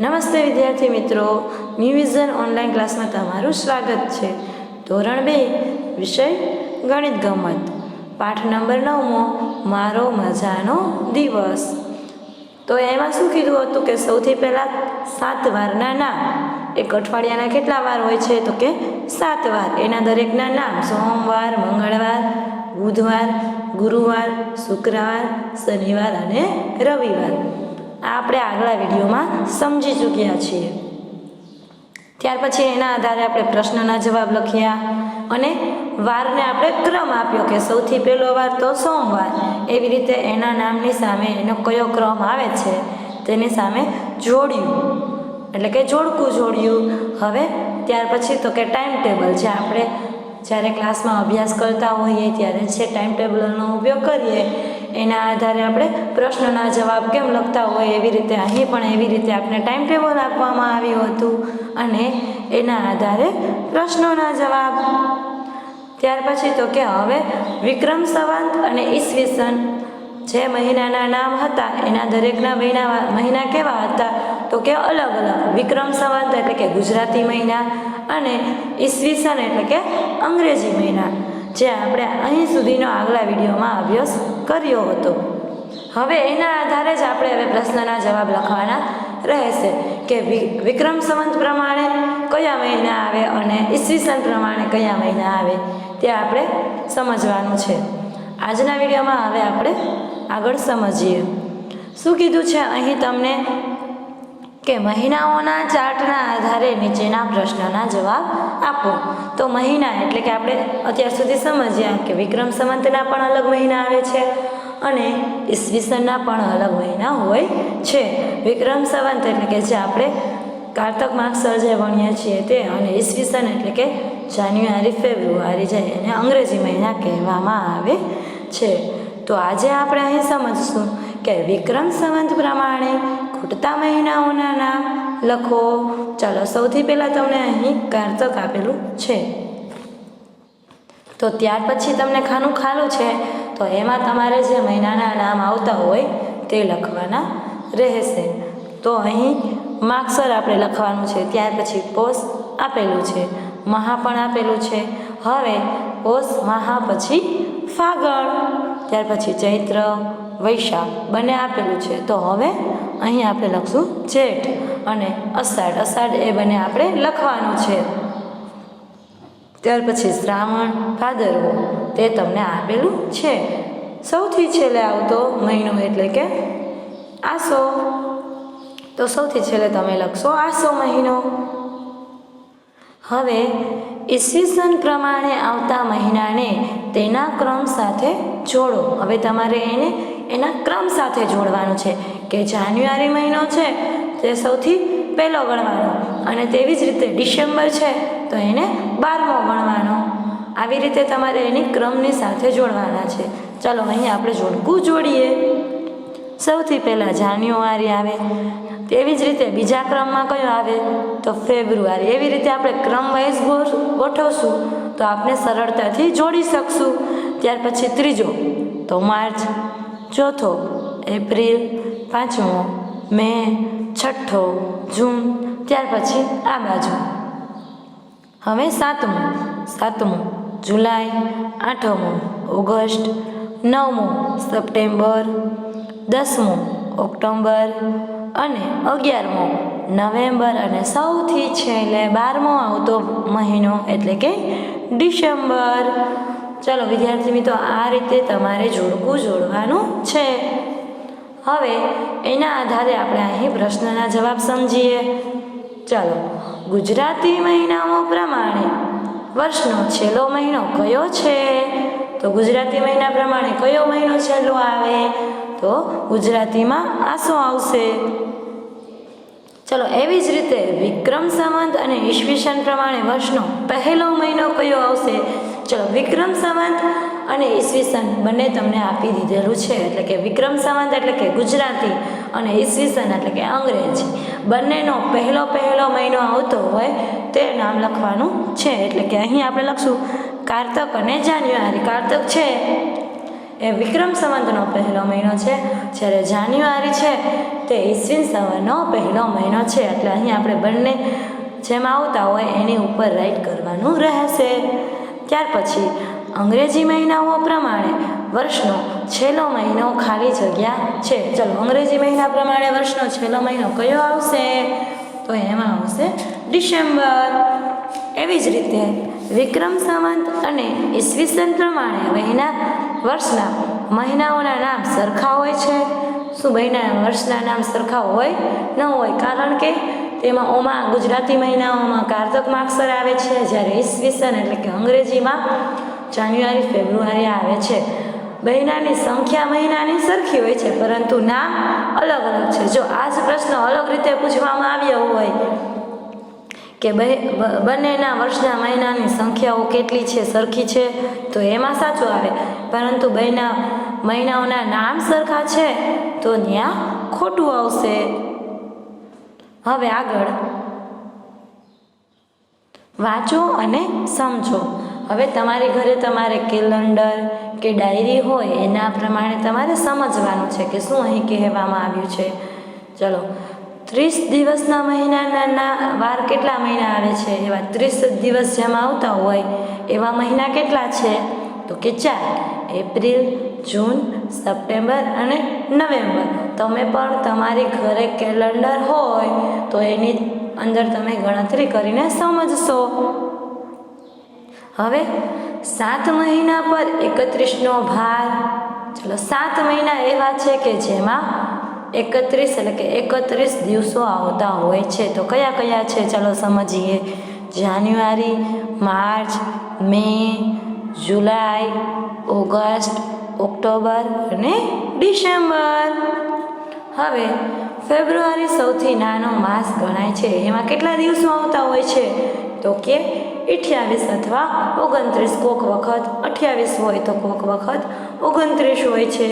નમસ્તે વિદ્યાર્થી મિત્રો ન્યૂ વિઝન ઓનલાઈન ક્લાસમાં તમારું સ્વાગત છે. ધોરણ બે, વિષય ગણિત ગમત. પાઠ નંબર નવમો, મારો મજાનો દિવસ. તો એમાં શું કીધું હતું કે સૌથી પહેલાં સાત વારના નામ. એક અઠવાડિયાના કેટલા વાર હોય છે? તો કે સાત વાર. એના દરેકના નામ. સોમવાર, મંગળવાર, બુધવાર, ગુરુવાર, શુક્રવાર, શનિવાર અને રવિવાર. આપણે આગલા વિડીયોમાં સમજી ચૂક્યા છીએ. ત્યાર પછી એના આધારે આપણે પ્રશ્નના જવાબ લખ્યા અને વારને આપણે ક્રમ આપ્યો કે સૌથી પહેલો વાર તો સોમવાર. એવી રીતે એના નામની સામે એનો કયો ક્રમ આવે છે તેની સામે જોડ્યું. એટલે કે જોડકું જોડ્યું. હવે ત્યાર પછી તો કે ટાઈમ ટેબલ જે આપણે જ્યારે ક્લાસમાં અભ્યાસ કરતા હોઈએ ત્યારે જે ટાઈમ ટેબલનો ઉપયોગ કરીએ એના આધારે આપણે પ્રશ્નના જવાબ કેમ લખતા હોય એવી રીતે અહીં પણ એવી રીતે આપણે ટાઈમ ટેબલ આપવામાં આવ્યું હતું અને એના આધારે પ્રશ્નોના જવાબ. ત્યાર પછી તો કે હવે વિક્રમ સંવંત અને ઈસવીસન જે મહિનાના નામ હતા, એના દરેકના મહિના મહિના કેવા હતા? તો કે અલગ અલગ. વિક્રમ સંવંત એટલે કે ગુજરાતી મહિના અને ઈસવીસન એટલે કે અંગ્રેજી મહિના. જે આપણે અહીં સુધીનો આગલા વિડીયોમાં અભ્યાસ કર્યો હતો. હવે એના આધારે જ આપણે હવે પ્રશ્નના જવાબ લખવાના રહેશે કે વિક્રમ સંવંત પ્રમાણે કયા મહિના આવે અને ઈસવીસન પ્રમાણે કયા મહિના આવે તે આપણે સમજવાનું છે. આજના વિડીયોમાં હવે આપણે આગળ સમજીએ. શું કીધું છે અહીં તમને? કે મહિનાઓના ચાર્ટના આધારે નીચેના પ્રશ્નના જવાબ આપો. તો મહિના એટલે કે આપણે અત્યાર સુધી સમજ્યા કે વિક્રમ સંવંતના પણ અલગ મહિના આવે છે અને ઈસવીસનના પણ અલગ મહિના હોય છે. વિક્રમ સંવંત એટલે કે જે આપણે કારતક માર્ગ જે ભણીએ છીએ તે અને ઈસવીસન એટલે કે જાન્યુઆરી, ફેબ્રુઆરી જાય એને અંગ્રેજી મહિના કહેવામાં આવે છે. તો આજે આપણે અહીં સમજશું કે વિક્રમ સંવંત પ્રમાણે ખૂટતા મહિનાઓના નામ લખો. ચાલો, સૌથી પહેલાં તમને અહીં કારતક આપેલું છે. તો ત્યાર પછી તમને ખાનું ખાલું છે, તો એમાં તમારે જે મહિનાના નામ આવતા હોય તે લખવાના રહેશે. તો અહીં માગસર આપણે લખવાનું છે, ત્યાર પછી પોષ આપેલું છે, મહા પણ આપેલું છે. હવે પોષ મહા, પછી ફાગણ, ત્યાર પછી ચૈત્ર, વૈશાખ, બંને આપેલું છે. તો હવે અહીં આપણે લખશું જેઠ અને અષાઢ. અષાઢ એ બંને આપણે લખવાનું છે. ત્યાર પછી શ્રાવણ, ભાદરવો, તે તમને આપેલું છે. સૌથી છેલ્લે આવતો મહિનો એટલે કે આસો. તો સૌથી છેલ્લે તમે લખશો આસો મહિનો. હવે ઈસવીસન પ્રમાણે આવતા મહિનાને તેના ક્રમ સાથે જોડો. હવે તમારે એને એના ક્રમ સાથે જોડવાનું છે. કે જાન્યુઆરી મહિનો છે તે સૌથી પહેલો ગણવાનો અને તેવી જ રીતે ડિસેમ્બર છે તો એને બારમો ગણવાનો. આવી રીતે તમારે એની ક્રમની સાથે જોડવાના છે. ચાલો અહીં આપણે જોડકું જોડીએ. સૌથી પહેલાં જાન્યુઆરી આવે તેવી જ રીતે બીજા ક્રમમાં કયો આવે? તો ફેબ્રુઆરી. એવી રીતે આપણે ક્રમ વાઇઝ ગોઠવશું. તો આપણે સરળતાથી જોડી શકશું. ત્યાર પછી ત્રીજો, તો માર્ચ. ચોથો, એપ્રિલ. પાંચમો, મે, છઠ્ઠો, જૂન, ત્યાર પછી આ બાજુ. હવે સાતમું સાતમું, જુલાઈ, આઠમો, ઓગસ્ટ, નવમો, સપ્ટેમ્બર, દસમો, ઓક્ટોબર અને અગિયારમો, નવેમ્બર અને સૌથી છેલ્લે બારમો આવતો મહિનો એટલે કે ડિસેમ્બર. ચાલો વિદ્યાર્થી મિત્રો, આ રીતે તમારે જોડકું જોડવાનું છે. હવે એના આધારે આપણે અહીં પ્રશ્નના જવાબ સમજીએ. ચાલો, ગુજરાતી મહિનાઓ પ્રમાણે વર્ષનો છેલ્લો મહિનો કયો છે? તો ગુજરાતી મહિના પ્રમાણે કયો મહિનો છેલ્લો આવે? તો ગુજરાતીમાં આસો આવશે. ચલો, એવી જ રીતે વિક્રમ સંવંત અને ઈસવીસન પ્રમાણે વર્ષનો પહેલો મહિનો કયો આવશે? ચલો, વિક્રમ સંવંત અને ઈસવીસન બંને તમને આપી દીધેલું છે. એટલે કે વિક્રમ સંવંત એટલે કે ગુજરાતી અને ઈસવીસન એટલે કે અંગ્રેજી. બંનેનો પહેલો પહેલો મહિનો આવતો હોય તે નામ લખવાનું છે. એટલે કે અહીં આપણે લખશું, કારતક અને જાન્યુઆરી. કારતક છે એ વિક્રમ સંવંતનો પહેલો મહિનો છે. જ્યારે જાન્યુઆરી છે તે ઈસવીન સંવંતનો પહેલો મહિનો છે. એટલે અહીં આપણે બંને જેમ આવતા હોય એની ઉપર રાઈટ કરવાનું રહેશે. ત્યાર પછી અંગ્રેજી મહિનાઓ પ્રમાણે વર્ષનો છેલ્લો મહિનો ખાલી જગ્યા છે. ચલો, અંગ્રેજી મહિના પ્રમાણે વર્ષનો છેલ્લો મહિનો કયો આવશે? તો એમાં આવશે ડિસેમ્બર. એવી જ રીતે વિક્રમ સંવંત અને ઈસવીસન પ્રમાણે મહિના વર્ષના મહિનાઓના નામ સરખા હોય છે. શું મહિના વર્ષના નામ સરખા હોય? ન હોય, કારણ કે તેમાં ઓમાં ગુજરાતી મહિનાઓમાં કારતક માક્ષર આવે છે. જ્યારે ઈસવીસન એટલે કે અંગ્રેજીમાં જાન્યુઆરી, ફેબ્રુઆરી આવે છે. મહિનાની સંખ્યા મહિનાની સરખી હોય છે, પરંતુ નામ અલગ અલગ છે. જો આ જ પ્રશ્ન અલગ રીતે પૂછવામાં આવ્યો હોય કે બંનેના વર્ષના મહિનાની સંખ્યાઓ કેટલી છે, સરખી છે, તો એમાં સાચું આવે. પરંતુ બેના મહિનાઓના નામ સરખા છે, તો ત્યાં ખોટું આવશે. હવે આગળ. વાંચો અને સમજો. હવે તમારી ઘરે તમારે કેલેન્ડર કે ડાયરી હોય, એના પ્રમાણે તમારે સમજવાનું છે કે શું અહીં કહેવામાં આવ્યું છે. ચલો, ત્રીસ દિવસના મહિનાના વાર કેટલા મહિના આવે છે? એવા ત્રીસ દિવસ જેમાં આવતા હોય, એવા મહિના કેટલા છે? તો કે ચાર, એપ્રિલ, જૂન, સપ્ટેમ્બર અને નવેમ્બર. તમે પણ તમારી ઘરે કેલેન્ડર હોય, તો એની અંદર તમે ગણતરી કરીને સમજશો. હવે સાત મહિના પર એકત્રીસનો ભાર. ચલો, સાત મહિના એવા છે કે જેમાં એકત્રીસ એટલે કે એકત્રીસ દિવસો આવતા હોય છે. તો કયા કયા છે? ચાલો, સમજીએ. January, March, May, July, August, October અને ડિસેમ્બર. હવે ફેબ્રુઆરી સૌથી નાનો માસ ગણાય છે. એમાં કેટલા દિવસો આવતા હોય છે? તો કે અઠ્યાવીસ અથવા ઓગણત્રીસ કોક વખત, અઠ્યાવીસ હોય તો કોક વખત, ઓગણત્રીસ હોય છે.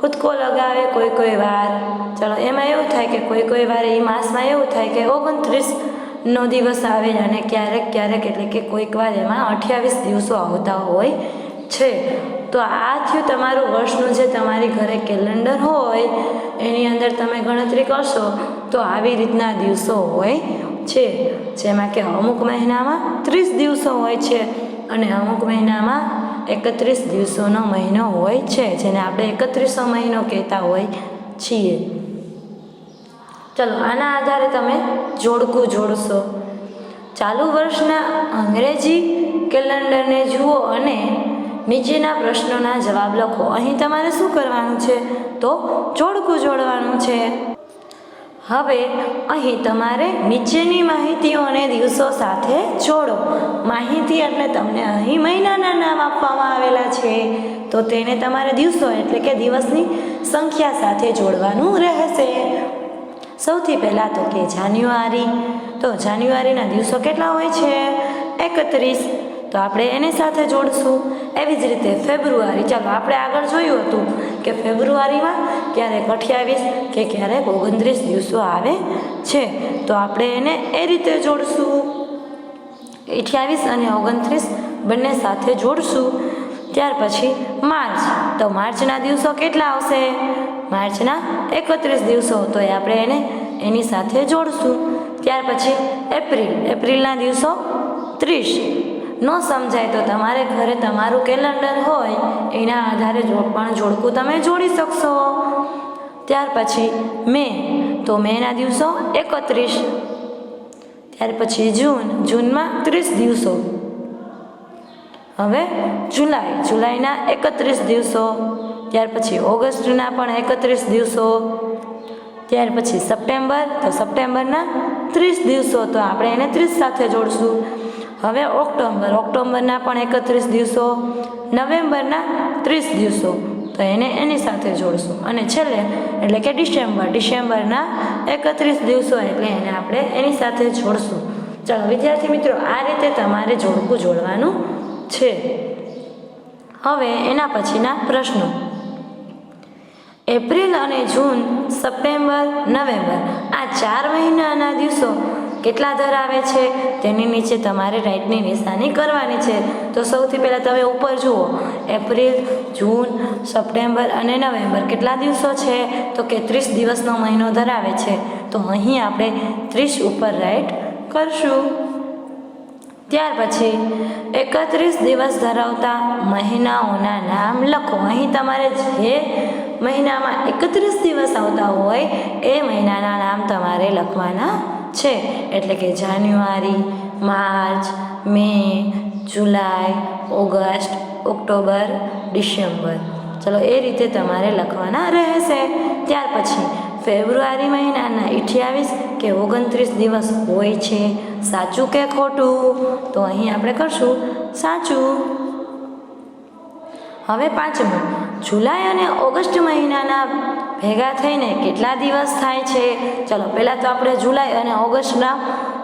કૂદકો લગાવે કોઈ કોઈ વાર. ચલો, એમાં એવું થાય કે કોઈ કોઈ વાર એ માસમાં એવું થાય કે ઓગણત્રીસનો દિવસ આવે અને ક્યારેક ક્યારેક એટલે કે કોઈક વાર એમાં અઠ્યાવીસ દિવસો આવતા હોય છે. તો આ થયું તમારું વર્ષનું જે તમારી ઘરે કેલેન્ડર હોય, એની અંદર તમે ગણતરી કરશો, તો આવી રીતના દિવસો હોય છે, જેમાં કે અમુક મહિનામાં ત્રીસ દિવસો હોય છે અને અમુક મહિનામાં એકત્રીસ દિવસોનો મહિનો હોય છે, જેને આપણે એકત્રીસો મહિનો કહેતા હોય છીએ. ચલો, આના આધારે તમે જોડકું જોડશો. ચાલુ વર્ષના અંગ્રેજી કેલેન્ડરને જુઓ અને નીચેના પ્રશ્નોના જવાબ લખો. અહીં તમારે શું કરવાનું છે? તો જોડકું જોડવાનું છે. હવે અહીં તમારે નીચેની માહિતીઓને દિવસો સાથે જોડો. માહિતી એટલે તમને અહીં મહિનાના નામ આપવામાં આવેલા છે. તો તેને તમારે દિવસો એટલે કે દિવસની સંખ્યા સાથે જોડવાનું રહેશે. સૌથી પહેલાં તો કે જાન્યુઆરી. તો જાન્યુઆરીના દિવસો કેટલા હોય છે? એકત્રીસ. તો આપણે એની સાથે જોડશું. એવી જ રીતે ફેબ્રુઆરી. ચાલો, આપણે આગળ જોયું હતું કે ફેબ્રુઆરીમાં ક્યારેક અઠ્યાવીસ કે ક્યારેક ઓગણત્રીસ દિવસો આવે છે? તો આપણે એને એ રીતે જોડશું. અઠ્યાવીસ અને ઓગણત્રીસ બંને સાથે જોડશું. ત્યાર પછી માર્ચ. તો માર્ચના દિવસો કેટલા આવશે? માર્ચના એકત્રીસ દિવસો. તો એ આપણે એને એની સાથે જોડશું. ત્યાર પછી એપ્રિલ. એપ્રિલના દિવસો ત્રીસ. ન સમજાય તો તમારે ઘરે તમારું કેલેન્ડર હોય, એના આધારે પણ જોડકું તમે જોડી શકશો. ત્યાર પછી મે, તો મેના દિવસો એકત્રીસ. ત્યાર પછી જૂન, જૂનમાં ત્રીસ દિવસો. હવે જુલાઈ, જુલાઈના એકત્રીસ દિવસો. ત્યાર પછી ઓગસ્ટના પણ એકત્રીસ દિવસો. ત્યાર પછી સપ્ટેમ્બર, તો સપ્ટેમ્બરના ત્રીસ દિવસો. તો આપણે એને ત્રીસ સાથે જોડશું. હવે ઓક્ટોબર. ઓક્ટોબરના પણ એકત્રીસ દિવસો, નવેમ્બરના ત્રીસ દિવસો. તો એને એની સાથે જોડશું. અને છેલ્લે, એટલે કે ડિસેમ્બર. ડિસેમ્બરના એકત્રીસ દિવસો એટલે એને આપણે એની સાથે જોડશું. ચાલો, વિદ્યાર્થી મિત્રો, આ રીતે તમારે જોડકું જોડવાનું છે. હવે એના પછીના પ્રશ્નો. એપ્રિલ અને જૂન, સપ્ટેમ્બર, નવેમ્બર. આ ચાર મહિનાના દિવસો કેટલા ધરાવે છે? તેની નીચે તમારે રાઈટની નિશાની કરવાની છે. તો સૌથી પહેલાં તમે ઉપર જુઓ. એપ્રિલ, જૂન, સપ્ટેમ્બર અને નવેમ્બર કેટલા દિવસો છે? તો કે ત્રીસ દિવસનો મહિનો ધરાવે છે. તો અહીં આપણે ત્રીસ ઉપર રાઈટ કરશું. ત્યાર પછી એકત્રીસ દિવસ ધરાવતા મહિનાઓના નામ લખો. અહીં તમારે જે મહિનામાં એકત્રીસ દિવસ આવતા હોય, એ મહિનાના નામ તમારે લખવાના છે, એટલે કે January, March, May, July, August, October, December. ચલો એ રીતે તમારે લખવાના રહેશે. ત્યાર પછી ફેબ્રુઆરી મહિનાના અઠ્યાવીસ કે ઓગણત્રીસ દિવસ હોય છે. સાચું કે ખોટું? તો અહીં આપણે કરશું સાચું. હવે પાંચમું. જુલાઈ અને ઓગસ્ટ મહિનાના ભેગા થઈને કેટલા દિવસ થાય છે? ચલો, પહેલાં તો આપણે જુલાઈ અને ઓગસ્ટના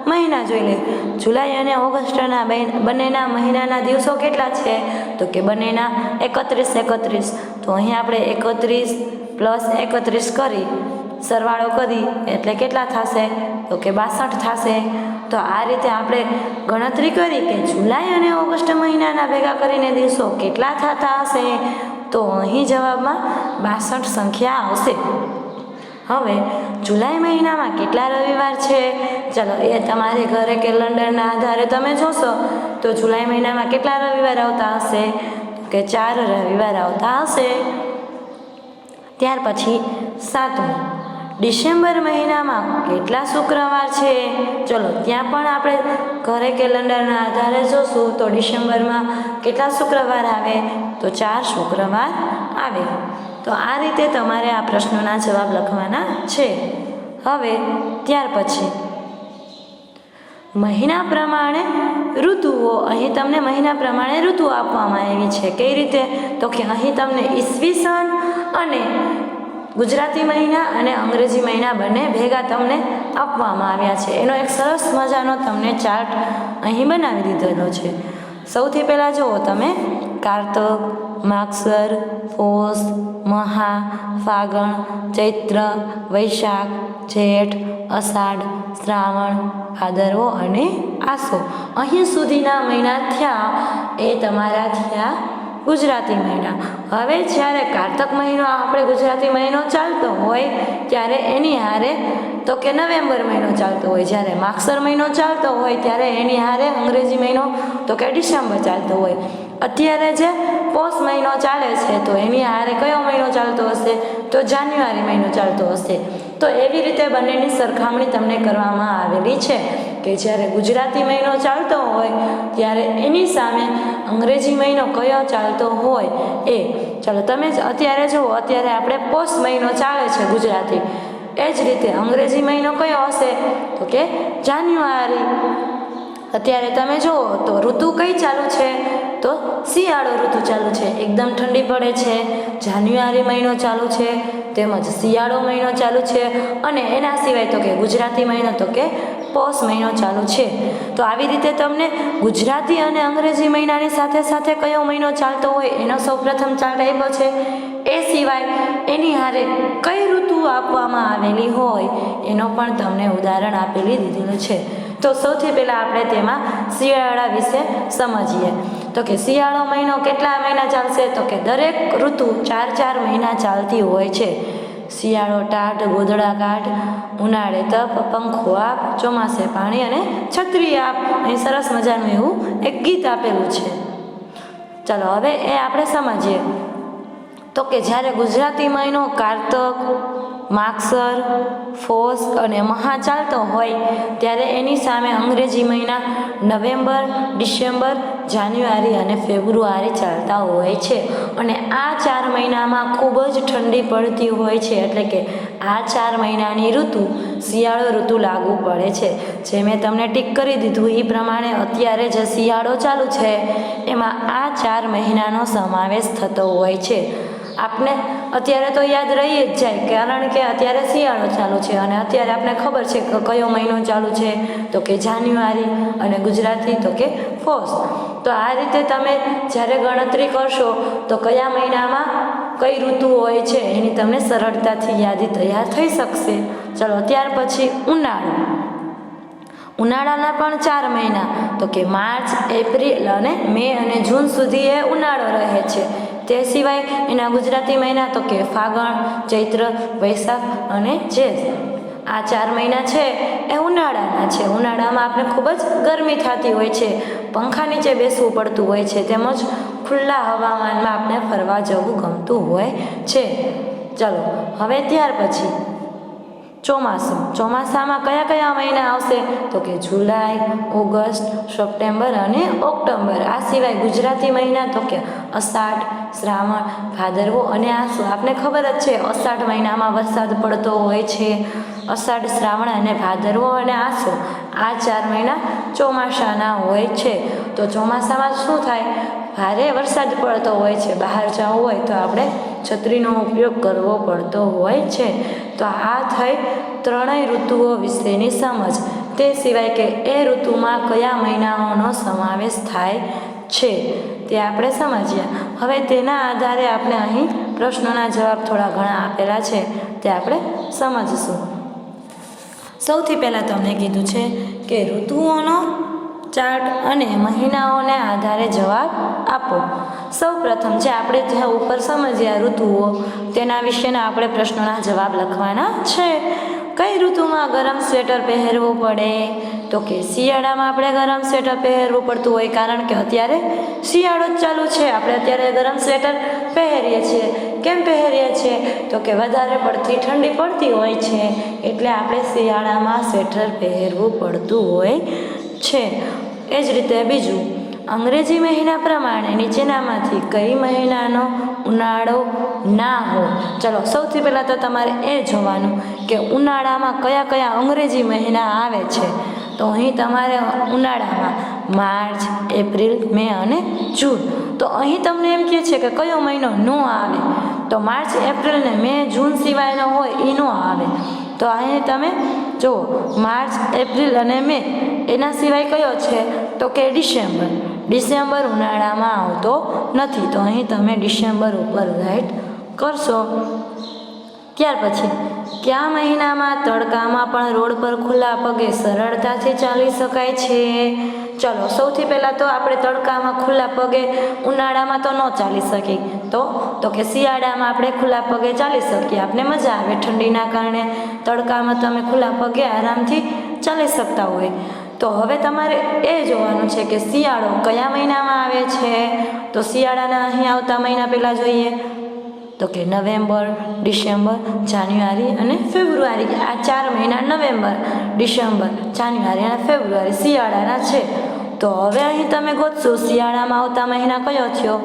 મહિના જોઈ લઈએ. જુલાઈ અને ઓગસ્ટના બંનેના મહિનાના દિવસો કેટલા છે? તો કે બંનેના એકત્રીસ એકત્રીસ. તો અહીં આપણે એકત્રીસ પ્લસ એકત્રીસ કરી, સરવાળો કરી, એટલે કેટલા થશે? તો કે બાસઠ થશે. તો આ રીતે આપણે ગણતરી કરી કે જુલાઈ અને ઓગસ્ટ મહિનાના ભેગા કરીને દિવસો કેટલા થતા હશે? તો અહીં જવાબમાં બાસઠ સંખ્યા આવશે. હવે જુલાઈ મહિનામાં કેટલા રવિવાર છે? ચલો, એ તમારે ઘરે કેલેન્ડરના આધારે તમે જોશો. તો જુલાઈ મહિનામાં કેટલા રવિવાર આવતા હશે? કે ચાર રવિવાર આવતા હશે? ત્યાર પછી સાતમું. ડિસેમ્બર મહિનામાં કેટલા શુક્રવાર છે? ચલો, ત્યાં પણ આપણે ઘરે કેલેન્ડરના આધારે જોશું. તો ડિસેમ્બરમાં કેટલા શુક્રવાર આવે? તો ચાર શુક્રવાર આવે. તો આ રીતે તમારે આ પ્રશ્નોના જવાબ લખવાના છે. હવે, ત્યાર પછી. મહિના પ્રમાણે ઋતુઓ. અહીં તમને મહિના પ્રમાણે ઋતુ આપવામાં આવી છે. કઈ રીતે? તો કે અહીં તમને ઈસવીસન અને ગુજરાતી મહિના અને અંગ્રેજી મહિના બંને ભેગા તમને આપવામાં આવ્યા છે. એનો એક સરસ મજાનો તમને ચાર્ટ અહીં બનાવી દીધેલો છે. સૌથી પહેલાં જુઓ તમે કારતક માગસર પોષ મહા, ફાગણ, ચૈત્ર, વૈશાખ, જેઠ, અષાઢ, શ્રાવણ, ભાદરવો અને આસો. અહીં સુધીના મહિના થયા એ તમારા થયા ગુજરાતી મહિના. હવે જ્યારે કારતક મહિનો આપણે ગુજરાતી મહિનો ચાલતો હોય, ત્યારે એની હારે તો કે નવેમ્બર મહિનો ચાલતો હોય. જ્યારે માગસર મહિનો ચાલતો હોય, ત્યારે એની હારે અંગ્રેજી મહિનો તો કે ડિસેમ્બર ચાલતો હોય. અત્યારે જે પોષ મહિનો ચાલે છે, તો એની હારે કયો મહિનો ચાલતો હશે? તો જાન્યુઆરી મહિનો ચાલતો હશે. તો એવી રીતે બંનેની સરખામણી તમને કરવામાં આવેલી છે કે જ્યારે ગુજરાતી મહિનો ચાલતો હોય, ત્યારે એની સામે અંગ્રેજી મહિનો કયો ચાલતો હોય એ. ચાલો, તમે જ અત્યારે જુઓ, અત્યારે આપણે પોષ મહિનો ચાલે છે ગુજરાતી. એ જ રીતે અંગ્રેજી મહિનો કયો હશે? તો કે જાન્યુઆરી. અત્યારે તમે જુઓ, તો ઋતુ કઈ ચાલુ છે? તો શિયાળો ઋતુ ચાલુ છે. એકદમ ઠંડી પડે છે. જાન્યુઆરી મહિનો ચાલુ છે. તેમજ શિયાળો મહિનો ચાલુ છે. અને એના સિવાય તો કે ગુજરાતી મહિનો તો કે પોષ મહિનો ચાલુ છે. તો આવી રીતે તમને ગુજરાતી અને અંગ્રેજી મહિનાની સાથે સાથે કયો મહિનો ચાલતો હોય એનો સૌપ્રથમ ચાર્ટ આપ્યો છે. એ સિવાય એની હારે કઈ ઋતુ આપવામાં આવેલી હોય એનો પણ તમને ઉદાહરણ આપેલી દીધેલું છે. તો સૌથી પહેલાં આપણે તેમાં શિયાળા વિશે સમજીએ. તો કે શિયાળો મહિનો કેટલા મહિના ચાલશે? તો કે દરેક ઋતુ ચાર ચાર મહિના ચાલતી હોય છે. શિયાળો ટાઢ ગોદડા કાઢ ઉનાળે તપ, પંખો આપ, ચોમાસે પાણી અને છત્રી આપ. અહીં સરસ મજાનું એવું એક ગીત આપેલું છે. ચાલો હવે એ આપણે સમજીએ. તો કે જ્યારે ગુજરાતી મહિનો કારતક માગસર, ફોસ અને મહા ચાલતો હોય, ત્યારે એની સામે અંગ્રેજી મહિના નવેમ્બર, ડિસેમ્બર, જાન્યુઆરી અને ફેબ્રુઆરી ચાલતા હોય છે. અને આ ચાર મહિનામાં ખૂબ જ ઠંડી પડતી હોય છે, એટલે કે આ ચાર મહિનાની ઋતુ શિયાળો ઋતુ લાગુ પડે છે. જે મેં તમને ટીક કરી દીધું એ પ્રમાણે અત્યારે જે શિયાળો ચાલુ છે, એમાં આ ચાર મહિનાનો સમાવેશ થતો હોય છે. આપને અત્યારે તો યાદ રહી જ જાય કારણ કે અત્યારે શિયાળો ચાલુ છે અને અત્યારે આપણે ખબર છે કે, કયો મહિનો ચાલુ છે, તો કે જાન્યુઆરી અને ગુજરાતી, તો કે ફોસ તો આ રીતે તમે જ્યારે ગણતરી કરશો, તો કયા મહિનામાં કઈ ઋતુ હોય છે એની તમને સરળતાથી યાદી તૈયાર થઈ શકશે. ચલો, ત્યાર પછી ઉનાળો. ઉનાળાના પણ ચાર મહિના, તો કે માર્ચ, એપ્રિલ અને મે અને જૂન સુધી એ ઉનાળો રહે છે. તે સિવાય એના ગુજરાતી મહિના તો કે ફાગણ, ચૈત્ર, વૈશાખ અને જેઠ. આ ચાર મહિના છે એ ઉનાળાના છે. ઉનાળામાં આપણે ખૂબ જ ગરમી થતી હોય છે. પંખા નીચે બેસવું પડતું હોય છે. તેમજ ખુલ્લા હવામાનમાં આપણે ફરવા જવું ગમતું હોય છે. ચલો, હવે ત્યાર પછી ચોમાસું. ચોમાસામાં કયા કયા મહિના આવશે? તો કે જુલાઈ, ઓગસ્ટ, સપ્ટેમ્બર અને ઓક્ટોબર આ સિવાય ગુજરાતી મહિના તો કે અષાઢ, શ્રાવણ, ભાદરવો અને આસુ. આપને ખબર જ છે, અષાઢ મહિનામાં વરસાદ પડતો હોય છે. અષાઢ, શ્રાવણ અને ભાદરવો અને આસો આ ચાર મહિના ચોમાસાના હોય છે. તો ચોમાસામાં શું થાય? ભારે વરસાદ પડતો હોય છે, બહાર જવું હોય તો આપણે છત્રીનો ઉપયોગ કરવો પડતો હોય છે. તો આ થઈ ત્રણેય ઋતુઓ વિશેની સમજ. તે સિવાય કે એ ઋતુમાં કયા મહિનાઓનો સમાવેશ થાય છે તે આપણે સમજ્યા હવે તેના આધારે આપણે અહીં પ્રશ્નોના જવાબ થોડા ઘણા આપેલા છે તે આપણે સમજશું. સૌથી પહેલાં તમને કીધું છે કે ઋતુઓનો ચાર્ટ અને મહિનાઓને આધારે જવાબ આપો. સૌ પ્રથમ જે આપણે જ્યાં ઉપર સમજ્યા ઋતુઓ, તેના વિશેના આપણે પ્રશ્નોના જવાબ લખવાના છે. કઈ ઋતુમાં ગરમ સ્વેટર પહેરવું પડે? તો કે શિયાળામાં આપણે ગરમ સ્વેટર પહેરવું પડતું હોય, કારણ કે અત્યારે શિયાળો જ ચાલુ છે. આપણે અત્યારે ગરમ સ્વેટર પહેરીએ છીએ. કેમ પહેરીએ છીએ? તો કે વધારે પડતી ઠંડી પડતી હોય છે. એટલે આપણે શિયાળામાં સ્વેટર પહેરવું પડતું હોય છે. એ જ રીતે બીજું, અંગ્રેજી મહિના પ્રમાણે નીચેનામાંથી કઈ મહિનાનો ઉનાળો ના હોય ચલો, સૌથી પહેલાં તો તમારે એ જોવાનું કે ઉનાળામાં કયા કયા અંગ્રેજી મહિના આવે છે. તો અહીં તમારે ઉનાળામાં માર્ચ, એપ્રિલ, મે અને જૂન. તો અહીં તમને એમ કહે છે કે કયો મહિનો ન આવે? તો માર્ચ, એપ્રિલ ને મે, જૂન સિવાયનો હોય એ ન આવે. તો અહીં તમે જુઓ, માર્ચ, એપ્રિલ અને મે એના સિવાય કયો છે? તો કે ડિસેમ્બર. ડિસેમ્બર ઉનાળામાં આવતો નથી. તો અહીં તમે ડિસેમ્બર ઉપર રાઈટ કરશો. ત્યાર પછી, કયા મહિનામાં તડકામાં પણ રોડ પર ખુલ્લા પગે સરળતાથી ચાલી શકાય છે? ચલો, સૌથી પહેલાં તો આપણે તડકામાં ખુલ્લા પગે ઉનાળામાં તો ન ચાલી શકીએ. તો તો કે શિયાળામાં આપણે ખુલ્લા પગે ચાલી શકીએ. આપણે મજા આવે ઠંડીના કારણે. તડકામાં તમે ખુલ્લા પગે આરામથી ચાલી શકતા હોય. તો હવે તમારે એ જોવાનું છે કે શિયાળો કયા મહિનામાં આવે છે? તો શિયાળાના અહીં આવતા મહિના પહેલાં જોઈએ. તો કે નવેમ્બર, ડિસેમ્બર, જાન્યુઆરી અને ફેબ્રુઆરી. આ ચાર મહિના નવેમ્બર, ડિસેમ્બર, જાન્યુઆરી અને ફેબ્રુઆરી શિયાળાના છે. તો હવે અહીં તમે ગોતશો, શિયાળામાં આવતા મહિના કયો થયો?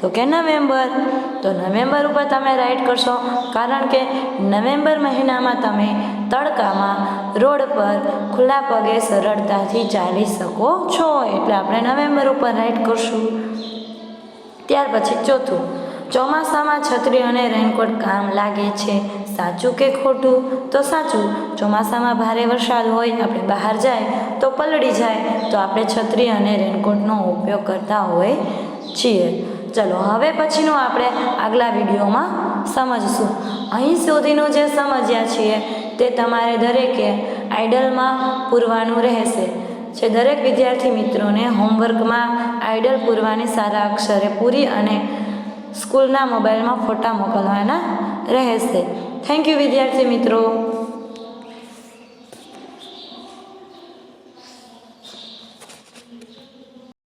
તો કે નવેમ્બર. તો નવેમ્બર ઉપર તમે રાઈડ કરશો. કારણ કે નવેમ્બર મહિનામાં તમે તડકામાં, રોડ પર, ખુલ્લા પગે સરળતાથી ચાલી શકો છો. એટલે આપણે નવેમ્બર ઉપર રાઈડ કરશું. ત્યાર પછી ચોથું, ચોમાસામાં છત્રી અને રેનકોટ કામ લાગે છે. સાચું કે ખોટું? તો સાચું. ચોમાસામાં ભારે વરસાદ હોય, આપણે બહાર જાય, તો પલળી જાય, તો આપણે છત્રી અને રેનકોટનો ઉપયોગ કરતા હોય છીએ. ચલો, હવે પછીનું આપણે આગલા વિડીયોમાં સમજશું. અહીં સુધીનું જે સમજ્યા છીએ તે તમારે દરેકે આઈડલમાં પૂરવાનું રહેશે. જે દરેક વિદ્યાર્થી મિત્રોને હોમવર્કમાં આઈડલ પૂરવાની સારા અક્ષરે પૂરી અને સ્કૂલના મોબાઈલમાં ફોટા મોકલવાના રહેશે. થેન્ક યુ વિદ્યાર્થી મિત્રો.